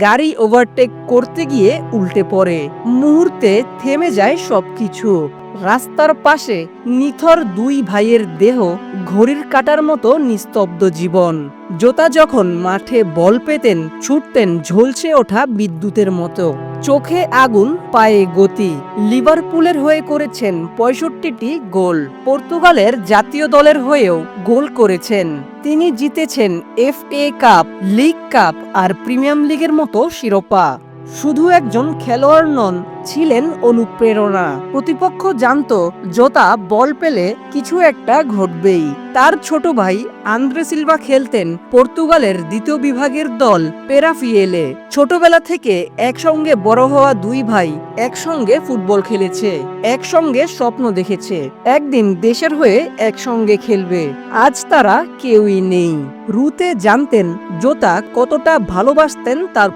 গাড়ি ওভারটেক করতে গিয়ে উল্টে পড়ে। মুহূর্তে থেমে যায় সবকিছু। রাস্তার পাশে নিথর দুই ভাইয়ের দেহ ঘড়ির কাটার মতো নিস্তব্ধ জীবন। জোতা যখন মাঠে বল পেতেন, ছুটতেন ঝলসে ওঠা বিদ্যুতের মতো। চোখে আগুন, পায়ে গতি। লিভারপুলের হয়ে করেছেন পঁয়ষট্টিটি গোল। পর্তুগালের জাতীয় দলের হয়েও গোল করেছেন। তিনি জিতেছেন F A cup, league cup R premium লিগের মতো শিরোপা। শুধু একজন খেলোয়াড় নন, ছিলেন অনুপ্রেরণা। প্রতিপক্ষ জানতো, জোতা, বল পেলে কিছু একটা ঘটবেই। তার ছোট ভাই আন্দ্রে সিলভা খেলতেন পর্তুগালের দ্বিতীয় বিভাগের দল পেরাফিয়েলে। ছোটবেলা থেকে একসঙ্গে বড় হওয়া দুই ভাই একসঙ্গে ফুটবল খেলেছে, একসঙ্গে স্বপ্ন দেখেছে। একদিন দেশের হয়ে একসঙ্গে খেলবে। আজ তারা কেউই নেই। রুতে জানতেন জোতা কতটা ভালোবাসতেন তার